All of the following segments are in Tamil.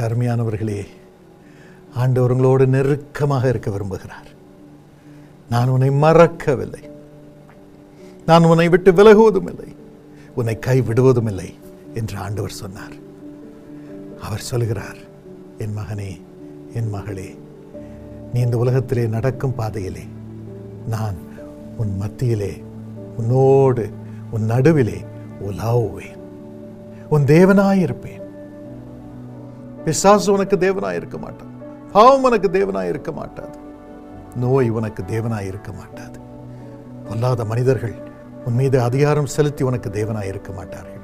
எனக்கு அருமையானவர்களே ஆண்டவர் உங்களோடு நெருக்கமாக இருக்க விரும்புகிறார். நான் உன்னை மறக்கவில்லை. நான் உன்னை விட்டு விலகுவதும் இல்லை உன்னை கைவிடுவதும் இல்லை என்று ஆண்டவர் சொன்னார். அவர் சொல்கிறார் என் மகனே என் மகளே நீ இந்த உலகத்திலே நடக்கும் பாதையிலே நான் உன் மத்தியிலே உன்னோடு உன் நடுவிலே உலாவுவேன். உன் தேவனாயிருப்பேன். பிசாசு உனக்கு தேவனாக இருக்க மாட்டான். பாவம் உனக்கு தேவனாக இருக்க மாட்டாது. நோய் உனக்கு தேவனாக இருக்க மாட்டாது. பொல்லாத மனிதர்கள் உன் மீது அதிகாரம் செலுத்தி உனக்கு தேவனாக இருக்க மாட்டார்கள்.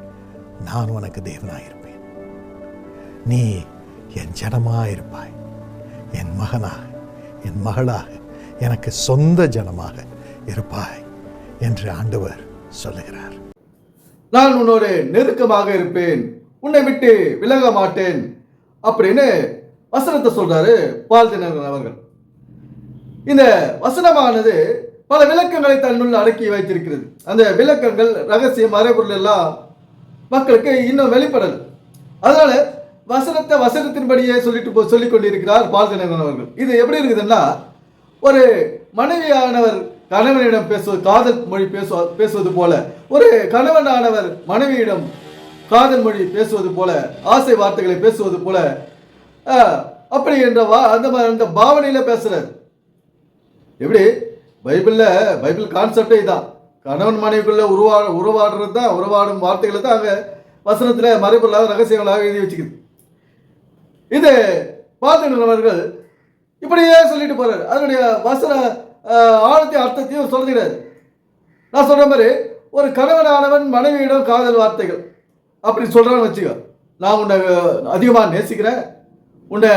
நான் உனக்கு தேவனாக இருப்பேன். நீ என் ஜனமாயிருப்பாய் என் மகனாக என் மகளாக எனக்கு சொந்த ஜனமாக இருப்பாய் என்று ஆண்டவர் சொல்லுகிறார். நான் உன்னோடு நெருக்கமாக இருப்பேன். உன்னை விட்டு விலக மாட்டேன். அப்படின்னு வசனத்தை சொல்றாரு பால்தினரன் அவர்கள். இந்த வசனமானது பல விளக்கங்களை தன்னுள் அடக்கி வைத்திருக்கிறது. அந்த விளக்கங்கள் ரகசியம் மறைபொருள் எல்லாம் மக்களுக்கு இன்னும் வெளிப்படல. அதனால வசனத்தை வசனத்தின்படியே சொல்லிட்டு போ சொல்லிக் கொண்டிருக்கிறார் பால்தினரன் அவர்கள். இது எப்படி இருக்குதுன்னா ஒரு மனைவியானவர் கணவனிடம் பேசுவது காதல் மொழி பேசுவ பேசுவது போல ஒரு கணவனானவர் மனைவியிடம் காதல் மொழி பேசுவது போல ஆசை வார்த்தைகளை பேசுவது போல அப்படி என்ற வா அந்த மாதிரி அந்த பாவனையில் பேசுறாரு. எப்படி? பைபிளில் பைபிள் கான்செப்டே இதான். கணவன் மனைவிக்குள்ள உருவா உருவாடுறது தான் உருவாடும் வார்த்தைகளை தான் அங்கே வசனத்தில் மறைபொருளாக ரகசியங்களாக எழுதி வச்சுக்குது. இது பார்த்துக்கிறவர்கள் இப்படியே சொல்லிட்டு போறாரு. அதனுடைய வசன ஆழத்தையும் அர்த்தத்தையும் சொல்லுகிறாரு. நான் சொல்ற மாதிரி ஒரு கணவனானவன் மனைவியிடம் காதல் வார்த்தைகள். அப்படி சொல்கிறான்னு வச்சுக்க. நான் உன்னை அதிகமாக நேசிக்கிறேன். உன்னை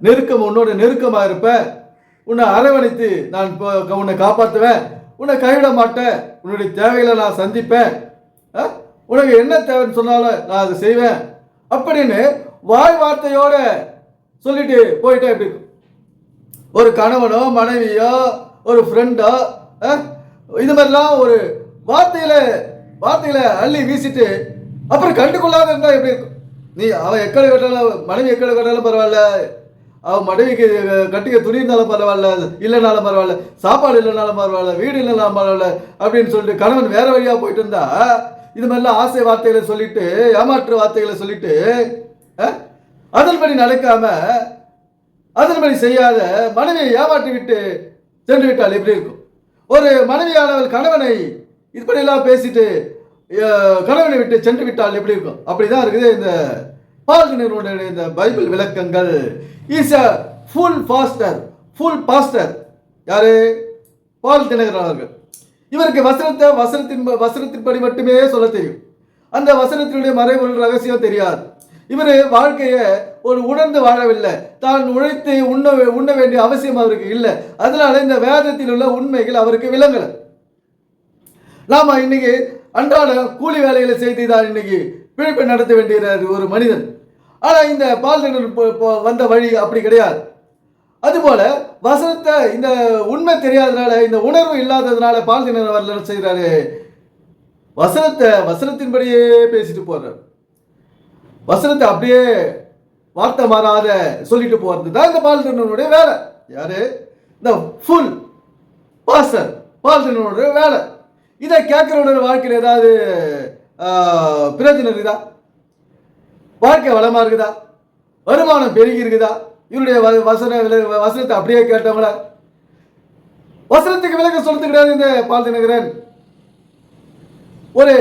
நெருக்கம் உன்னோட நெருக்கமாக இருப்பேன். உன்னை அரவணைத்து நான் இப்போ உன்னை காப்பாற்றுவேன் உன்னை கைவிட மாட்டேன். உன்னுடைய தேவைகளை நான் சந்திப்பேன். ஆ? உனக்கு என்ன தேவைன்னு சொன்னாலும் நான் அதை செய்வேன். அப்படின்னு வாய் வார்த்தையோட சொல்லிட்டு போயிட்டே எப்படி ஒரு கணவனோ மனைவியோ ஒரு ஃப்ரெண்டோ இது மாதிரிலாம் ஒரு வார்த்தையில் வார்த்தைகளை அள்ளி வீசிட்டு அப்புறம் கண்டுகொள்ளாத இருந்தால் எப்படி இருக்கும்? நீ அவன் எக்கடை கட்டாலும் மனைவி எக்கடை கட்டாலும் பரவாயில்ல. அவன் மனைவிக்கு கட்டிக்க துணி இருந்தாலும் பரவாயில்ல. இல்லைனாலும் பரவாயில்ல. சாப்பாடு இல்லைனாலும் பரவாயில்ல. வீடு இல்லைனாலும் பரவாயில்ல. அப்படின்னு சொல்லிட்டு கணவன் வேற வழியாக போயிட்டு இருந்தா இது மாதிரிலாம் ஆசை வார்த்தைகளை சொல்லிட்டு ஏமாற்று வார்த்தைகளை சொல்லிட்டு அதன்படி நடக்காம அதன்படி செய்யாத மனைவியை ஏமாற்றி விட்டு சென்று விட்டால் எப்படி இருக்கும்? ஒரு மனைவியானவள் கணவனை இப்படியெல்லாம் பேசிட்டு கணவனை விட்டு சென்று விட்டால் எப்படி இருக்கும்? அப்படிதான் இருக்குது இந்த பால்கனருடைய இந்த பைபிள் விளக்கங்கள். Is a full pastor full pastor யாரு? பால் தினகரன் அவர்கள். இவருக்கு வசனத்தை வசனத்தின் வசனத்தின்படி மட்டுமே சொல்ல தெரியும். அந்த வசனத்தினுடைய மறைபொருள் ரகசியம் தெரியாது. இவர் வாழ்க்கையை ஒரு உணர்ந்து வாழவில்லை. தான் உழைத்து உண்ண வே- உண்ண வேண்டிய அவசியம் அவருக்கு இல்லை. அதனால இந்த வேதத்தில் உள்ள உண்மைகள் அவருக்கு விளங்கலை. நாம இன்னைக்கு அன்றாட கூலி வேலைகளை செய்து தான் இன்னைக்கு பிழைப்பை நடத்த வேண்டிய ஒரு மனிதன். ஆனால் இந்த பால்தனர் வந்த வழி அப்படி கிடையாது. அதுபோல வசனத்தை இந்த உண்மை தெரியாதனால இந்த உணர்வு இல்லாததுனால பால்தினர் வரல செய்கிறாரு வசனத்தை வசனத்தின்படியே பேசிட்டு போகிறார் வசனத்தை அப்படியே வார்த்தை மாறாத சொல்லிட்டு போறது தான் இந்த பால்தினருடைய வேலை. யாரு? இந்த ஃபுல் பாஸ்டர் பால்தினருடைய வேலை. இதை கேட்குறவனோட வாழ்க்கையில் ஏதாவது ஆஹ், பிரயோஜனம் இருக்குதா? வாழ்க்கை வளமாக இருக்குதா? வருமானம் பெருகி இருக்குதா? இவருடைய வ- வசன வசனத்தை அப்படியே கேட்டவங்கள வசனத்துக்கு விலக சொல்றது கிடையாது இந்த பால்தினகரன் ஒரு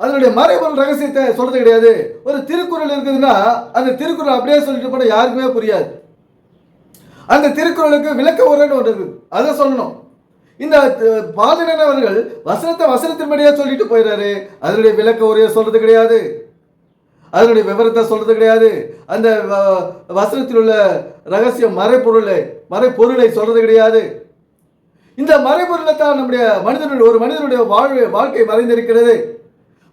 அதனுடைய மறைபொருள் ரகசியத்தை சொல்றது கிடையாது. ஒரு திருக்குறள் இருக்குதுன்னா அந்த திருக்குறள் அப்படியே சொல்லிட்டு போனால் யாருக்குமே புரியாது. அந்த திருக்குறளுக்கு விளக்க உரைன்னு ஒன்று இருக்குது. அதை சொல்லணும். இந்த அஹ், பாதிரன் அவர்கள் வசனத்தை வசனத்தின்படியாக சொல்லிட்டு போயிடுறாரு அதனுடைய விளக்க உரையை சொல்றது கிடையாது. அதனுடைய விவரத்தை சொல்றது கிடையாது. அந்த வ- வசனத்தில் உள்ள ரகசியம் மறைப்பொருளை மறைப்பொருளை சொல்றது கிடையாது. இந்த மறைபொருளை தான் நம்முடைய மனிதனுடைய ஒரு மனிதனுடைய வாழ்வு வாழ்க்கை மறைந்திருக்கிறது.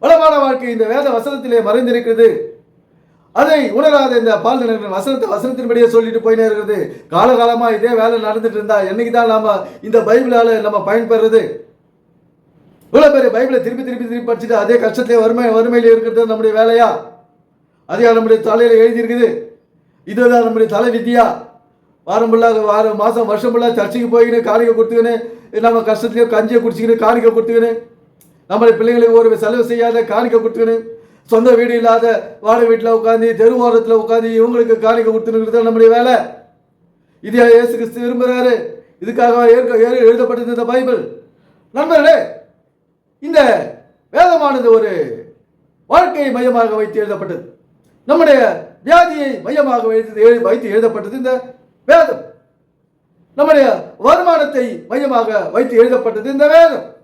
வளமான வாழ்க்கை இந்த வேத வசனத்திலே மறைந்திருக்கிறது. அதை உணராத இந்த பால்தனர்கள் வசனத்தை வசனத்தின்படியே சொல்லிட்டு போயினே இருக்கிறது காலகாலமா இதே வேலை நடந்துட்டு இருந்தா என்னைக்கு தான் நாம இந்த பைபிளால நம்ம பயன்பெறது இவ்வளவு பேர் பைபிளை திருப்பி திருப்பி திருப்பி படிச்சுட்டு அதே கஷ்டத்திலே வறுமை வறுமையில இருக்கிறது நம்முடைய வேலையா? அதே நம்முடைய தலையில எழுதியிருக்குது. இதுதான் நம்முடைய தலை வித்தியா வாரம் ஃபுல்லாக வாரம் மாதம் வருஷம் ஃபுல்லாக சர்ச்சைக்கு போய்க்கின்னு காணிக்கை கொடுத்துக்கின்னு நம்ம கஷ்டத்துலேயோ கஞ்சியை குடிச்சிக்கின்னு காணிக்கை கொடுத்துக்கின்னு நம்மளை பிள்ளைங்களுக்கு ஒரு செலவு செய்யாத காணிக்கை கொடுத்துக்கின்னு சொந்த வீடு இல்லாத வாடகை வீட்டில் உட்காந்து தெரு ஓரத்தில் உட்காந்து இவங்களுக்கு காணிக்கை கொடுத்துனுங்கிறது நம்முடைய வேலை. இதையா இயேசு கிறிஸ்து விரும்புகிறாரு இதுக்காக ஏற்க எழுதப்பட்டது இந்த பைபிள். நண்பர்களே இந்த வேதமானது ஒரு வாழ்க்கையை மையமாக வைத்து எழுதப்பட்டது. நம்முடைய வியாதியை மையமாக வைத்து எழு- வைத்து எழுதப்பட்டது இந்த வேதம். நம்முடைய வருமானத்தை மையமாக வைத்து எழுதப்பட்டது இந்த வேதம்.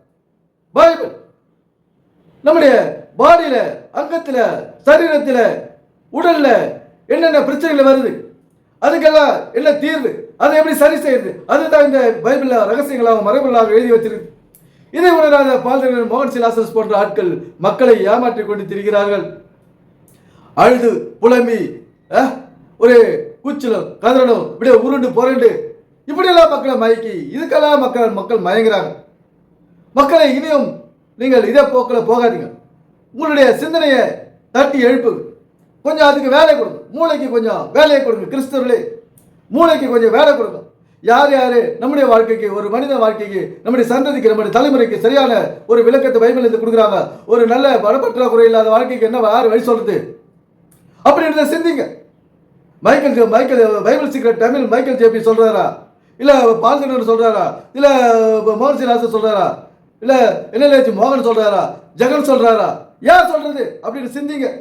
பைபிள். நம்முடைய பாடியில அங்கத்துல சரீரத்துல உடல்ல என்னென்ன பிரச்சனைகள் வருது? அதுக்கெல்லாம் என்ன தீர்வு? அதை எப்படி சரி செய்யுது அதுதான் இந்த பைபிள்ல ரகசியங்களாக மரபுகளாக எழுதி வச்சிருக்கு. இதை உணராத பால்தர்கள் மோகன் சிலாசஸ் போன்ற ஆட்கள் மக்களை ஏமாற்றிக் கொண்டு திரிகிறார்கள். அழுது புலம்பி ஒரு கூச்சலும் கதறணும் இப்படியே உருண்டு புரண்டு. இப்படியெல்லாம் மக்களை மயக்கி இதுக்கெல்லாம் மக்கள் மக்கள் மயங்குறாங்க. மக்களை இனியும் நீங்கள் இதே போக்கில் போகாதீங்க. உங்களுடைய சிந்தனையை தட்டி எழுப்பு. கொஞ்சம் அதுக்கு வேலை கொடுங்க. மூளைக்கு கொஞ்சம் வேலையை கொடுங்க கிறிஸ்தவர்களே. மூளைக்கு கொஞ்சம் வேலை கொடுங்க. யார் யார் நம்முடைய வாழ்க்கைக்கு ஒரு மனித வாழ்க்கைக்கு நம்முடைய சந்ததிக்கு நம்முடைய தலைமுறைக்கு சரியான ஒரு விளக்கத்தை பைபிள் இருந்து கொடுக்குறாங்க. ஒரு நல்ல பணப்பற்றாக்குறை இல்லாத வாழ்க்கைக்கு என்ன யார் வழி சொல்றது? அப்படின்றத சிந்திங்க. Michael Joe Michael Bible secret Tamil Michael JP சொல்றாரா? இல்லை பால்சனர் சொல்றாரா? இல்லை மோகன் சிலாசர் சொல்றாரா? இல்ல என்ன மோகன் சொல்றாரா? ஜெகன் சொல்றாரா? யார் சொல்றது? அப்படின்னு சிந்திங்க.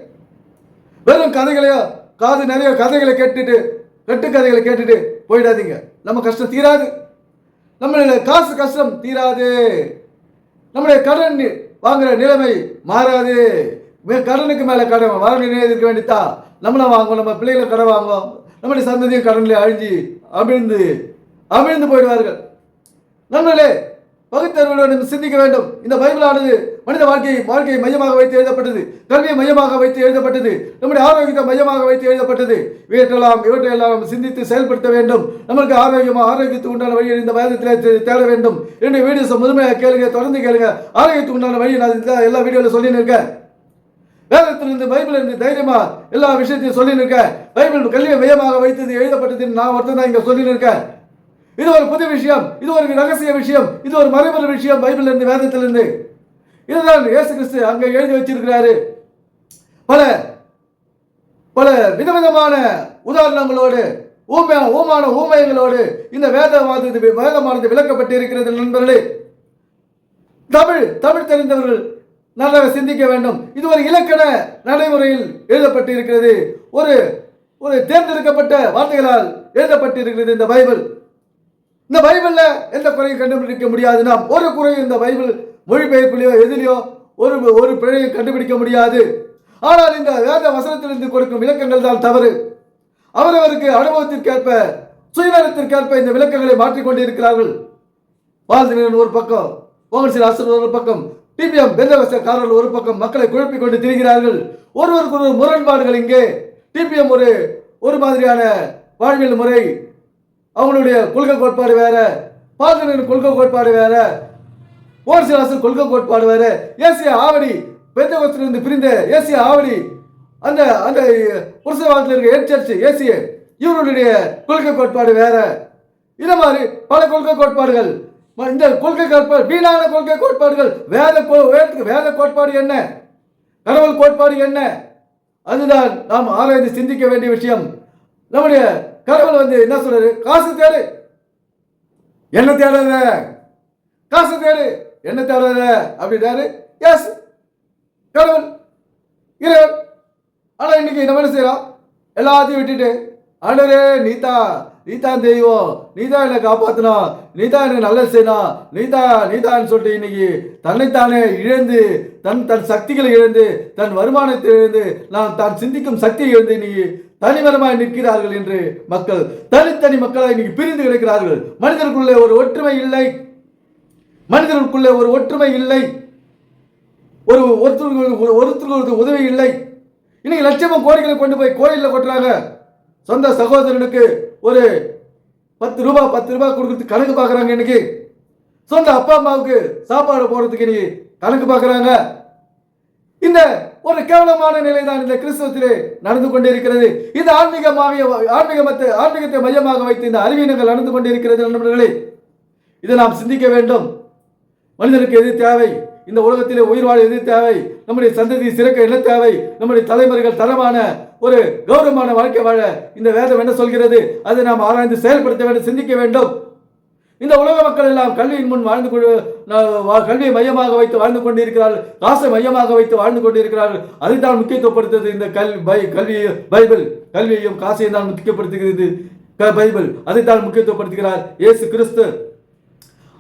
வெறும் கதைகளையோ காது நிறைய கதைகளை கேட்டுட்டு கட்டு கதைகளை கேட்டுட்டு போயிடாதீங்க. நம்ம கஷ்டம் தீராது. நம்மளுடைய காசு கஷ்டம் தீராது. நம்முடைய கடன் வாங்குற நிலைமை மாறாது. மே- கடனுக்கு மேல கடன் வர இருக்க வேண்டியதா? நம்மளும் வாங்குவோம் நம்ம பிள்ளைகளை கடன் வாங்குவோம். நம்முடைய சந்ததியும் கடனில் அழிஞ்சு அமிழ்ந்து அமிழ்ந்து போயிடுவார்கள். நம்மளே பகுத்தறிவுடன் சிந்திக்க வேண்டும். இந்த பைபிளானது மனித வாழ்க்கையை வாழ்க்கையை மையமாக வைத்து எழுதப்பட்டது. கல்வியை மையமாக வைத்து எழுதப்பட்டது. நம்முடைய ஆரோக்கியத்தை மையமாக வைத்து எழுதப்பட்டது. இவற்றெல்லாம் இவற்றையெல்லாம் சிந்தித்து செயல்படுத்த வேண்டும். நம்மளுக்கு ஆரோக்கியமாக ஆரோக்கியத்துக்கு உண்டான வழியை இந்த வேதத்திலே தேட வேண்டும். என்னுடைய வீடியோஸை முழுமையாக கேளுங்க தொடர்ந்து கேளுங்க. ஆரோக்கியத்துக்கு உண்டான வழியை நான் எல்லா வீடியோவில் சொல்லி இருக்கேன். வேதத்திலிருந்து பைபிள் இருந்து தைரியமா எல்லா விஷயத்தையும் சொல்லின்னு இருக்கேன். பைபிள் கல்வியை மையமாக வைத்தது எழுதப்பட்டது நான் ஒருத்தன் தான் இங்கே சொல்லி இருக்கேன். இது ஒரு புது விஷயம். இது ஒரு ரகசிய விஷயம். இது ஒரு மறைமுறை விஷயம் பைபிள் இருந்து வேதத்திலிருந்து. இதுதான் இயேசு கிறிஸ்து அங்கே எழுதி வச்சிருக்கிறாரு. பல பல விதவிதமான உதாரணங்களோடு ஊமை ஊமான ஊமையங்களோடு இந்த வேதமானது வேதமானது விளக்கப்பட்டு இருக்கிறது நண்பர்களே. தமிழ் தமிழ் தெரிந்தவர்கள் நன்றாக சிந்திக்க வேண்டும். இது ஒரு இலக்கண நடைமுறையில் எழுதப்பட்டு இருக்கிறது ஒரு ஒரு தேர்ந்தெடுக்கப்பட்ட வார்த்தைகளால் எழுதப்பட்டு இருக்கிறது இந்த பைபிள். இந்த பைபிளில் எந்த குறையும் கண்டுபிடிக்க முடியாது நாம் ஒரு குறையும் இந்த பைபிள் மொழிபெயர்ப்புலையோ எதிலையோ ஒரு ஒரு பிழையும் கண்டுபிடிக்க முடியாது. ஆனால் இந்த வேத வசனத்திலிருந்து கொடுக்கும் விளக்கங்கள் தான் தவறு. அவரவருக்கு அனுபவத்திற்கேற்ப சுயநலத்திற்கேற்ப இந்த விளக்கங்களை மாற்றிக்கொண்டு இருக்கிறார்கள் வாழ்ந்தினன் ஒரு பக்கம் ஓமன்சில் ஆசிரியர் ஒரு பக்கம் டிபிஎம் பெந்தவசக்காரர்கள் ஒரு பக்கம் மக்களை குழப்பிக் கொண்டு திரிகிறார்கள். ஒருவருக்கு ஒரு முரண்பாடுகள் இங்கே. டிபிஎம் ஒரு ஒரு மாதிரியான வாழ்வியல் முறை அவங்களுடைய கொள்கை கோட்பாடு வேற பால்கனின் கொள்கை கோட்பாடு வேற ஓர்சிலாசன் கொள்கை கோட்பாடு வேற. ஏசிய ஆவடி பெந்தகோஸ்திலிருந்து பிரிந்த ஏசிய ஆவடி அந்த அந்த புருஷவாதத்தில் இருக்க ஹெட் சர்ச் ஏசிய இவருடைய கொள்கை கோட்பாடு வேற. இந்த மாதிரி பல கொள்கை கோட்பாடுகள். இந்த கொள்கை கோட்பாடு வீணான கொள்கை கோட்பாடுகள் வேத கோ- வேதத்துக்கு வேத கோட்பாடு என்ன? கடவுள் கோட்பாடு என்ன? அதுதான் நாம் ஆராய்ந்து சிந்திக்க வேண்டிய விஷயம். நம்முடைய கடவுள் வந்து என்ன சொல்றாரு? காசு தேடு. என்ன தேடாத காசு தேடு. என்ன தேடாத அப்படின்றாரு. எஸ் கடவுள். இறைவன். ஆனால் இன்னைக்கு நம்ம என்ன செய்யறோம்? எல்லாத்தையும் விட்டுட்டு ஆண்டரே நீதா நீதான் தெய்வம். நீதான் என்னை காப்பாத்தணும் நீதான் எனக்கு நல்லது செய்யணும் நீதா நீதான்னு சொல்லிட்டு இன்னைக்கு தன்னைத்தானே இழந்து தன் தன் சக்திகளை இழந்து தன் வருமானத்தை இழந்து நான் தான் சிந்திக்கும் சக்தியை இழந்து இன்னைக்கு தனிமரமாய் நிற்கிறார்கள் என்று மக்கள் தனித்தனி மக்களாக இன்னைக்கு பிரிந்து கிடக்கிறார்கள். மனிதருக்குள்ளே ஒரு ஒற்றுமை இல்லை. மனிதர்களுக்குள்ளே ஒரு ஒற்றுமை இல்லை. ஒரு ஒருத்தருக்கு ஒரு- ஒருத்தருக்கு உதவி இல்லை. இன்னைக்கு லட்சமும் கோடிகளை கொண்டு போய் கோயிலில் கொட்டுறாங்க. சொந்த சகோதரனுக்கு ஒரு பத்து ரூபாய் பத்து ரூபாய் கொடுக்கறதுக்கு கணக்கு பார்க்குறாங்க இன்னைக்கு. சொந்த அப்பா அம்மாவுக்கு சாப்பாடு போடுறதுக்கு இன்னைக்கு கணக்கு பார்க்குறாங்க. இந்த ஒரு கேவலமான நிலை தான் இந்த கிறிஸ்தவத்திலே நடந்து கொண்டிருக்கிறது. இது ஆன்மீகமாக ஆன்மீகமத்தை ஆன்மீகத்தை மையமாக வைத்து இந்த அறிவியனங்கள் நடந்து கொண்டிருக்கிறது நண்பர்களே. இதை நாம் சிந்திக்க வேண்டும். மனிதனுக்கு எது தேவை? இந்த உலகத்திலே உயிர் வாழ எது தேவை? நம்முடைய சந்ததி சிறக்க என்ன தேவை? நம்முடைய தலைமுறைகள் தரமான ஒரு கௌரவமான வாழ்க்கை வாழ இந்த வேதம் என்ன சொல்கிறது? அதை நாம் ஆராய்ந்து செயல்படுத்த வேண்டும் சிந்திக்க வேண்டும். இந்த உலக மக்கள் எல்லாம் கல்வியின் முன் வாழ்ந்து கொண்டு கல்வியை மையமாக வைத்து வாழ்ந்து கொண்டிருக்கிறார்கள். காசை மையமாக வைத்து வாழ்ந்து கொண்டிருக்கிறார்கள். அது தான் முக்கியத்துவப்படுத்துகிறது இந்த கல் பை கல்வி பைபிள். கல்வியையும் காசையும் தான் முக்கியப்படுத்துகிறது. க- பைபிள். அதைத்தான் முக்கியத்துவப்படுத்துகிறார் இயேசு கிறிஸ்து.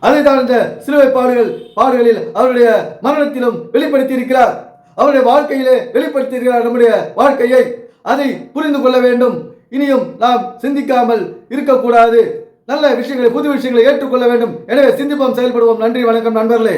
அதைத்தான் இந்த சிலுவை பாடுகள் பாடுகளில் அவருடைய மரணத்திலும் வெளிப்படுத்தி இருக்கிறார் அவருடைய வாழ்க்கையிலே வெளிப்படுத்தி இருக்கிறார் நம்முடைய வாழ்க்கையை. அதை புரிந்து கொள்ள வேண்டும். இனியும் நாம் சிந்திக்காமல் இருக்கக்கூடாது. நல்ல விஷயங்களை புது விஷயங்களை ஏற்றுக்கொள்ள வேண்டும். எனவே சிந்திப்போம் செயல்படுவோம். நன்றி வணக்கம் நண்பர்களே.